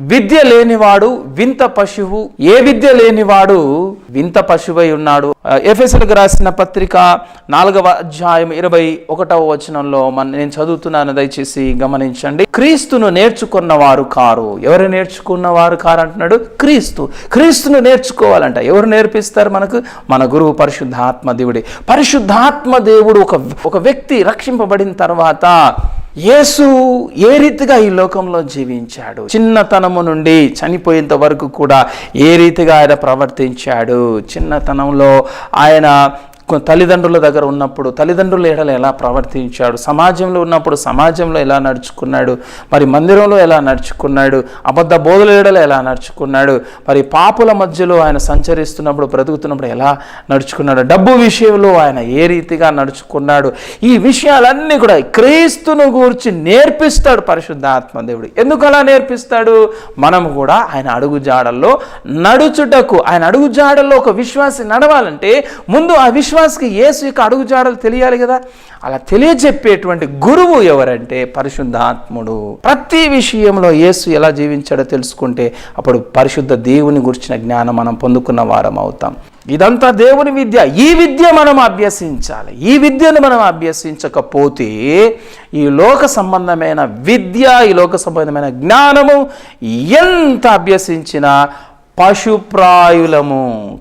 విద్య లేనివాడు వింత పశువు. ఏ విద్య లేనివాడు వింత పశువై ఉన్నాడు. ఎఫ్ఎస్ఎల్కి రాసిన పత్రిక నాలుగవ అధ్యాయం ఇరవై ఒకటవ వచనంలో మన నేను చదువుతున్నాను దయచేసి గమనించండి. క్రీస్తును నేర్చుకున్న వారు కారు. ఎవరు నేర్చుకున్న వారు కారు అంటున్నాడు? క్రీస్తు. క్రీస్తును నేర్చుకోవాలంట. ఎవరు నేర్పిస్తారు మనకు? మన గురువు పరిశుద్ధాత్మ దేవుడి. పరిశుద్ధాత్మ దేవుడు ఒక ఒక వ్యక్తి రక్షింపబడిన తర్వాత యేసు ఏ రీతిగా ఈ లోకంలో జీవించాడు? చిన్నతనము నుండి చనిపోయేంత వరకు కూడా ఏ రీతిగా ఆయన ప్రవర్తించాడు? చిన్నతనంలో ఆయన తల్లిదండ్రుల దగ్గర ఉన్నప్పుడు తల్లిదండ్రుల ఏడలు ఎలా ప్రవర్తించాడు? సమాజంలో ఉన్నప్పుడు సమాజంలో ఎలా నడుచుకున్నాడు? మరి మందిరంలో ఎలా నడుచుకున్నాడు? అబద్ధ బోధల ఏడలు ఎలా నడుచుకున్నాడు? మరి పాపుల మధ్యలో ఆయన సంచరిస్తున్నప్పుడు బ్రతుకుతున్నప్పుడు ఎలా నడుచుకున్నాడు? డబ్బు విషయంలో ఆయన ఏ రీతిగా నడుచుకున్నాడు? ఈ విషయాలన్నీ కూడా క్రీస్తును గూర్చి నేర్పిస్తాడు పరిశుద్ధాత్మ దేవుడు ఎందుకు అలా నేర్పిస్తాడు? మనం కూడా ఆయన అడుగు జాడల్లో నడుచుటకు ఆయన అడుగు జాడల్లో ఒక విశ్వాసి నడవాలంటే ముందు ఆ విశ్వాసకి యేసు యొక్క అడుగు జాడలు తెలియాలి కదా? అలా తెలియజెప్పేటువంటి గురువు ఎవరంటే పరిశుద్ధాత్ముడు. ప్రతి విషయంలో యేసు ఎలా జీవించాడో తెలుసుకుంటే అప్పుడు పరిశుద్ధ దేవుని గురించిన జ్ఞానం మనం పొందుకున్న వారం అవుతాం. ఇదంతా దేవుని విద్య. ఈ విద్య మనం అభ్యసించాలి. ఈ విద్యను మనం అభ్యసించకపోతే ఈ లోక సంబంధమైన విద్య ఈ లోక సంబంధమైన జ్ఞానము ఎంత అభ్యసించినా పశుప్రాయులము.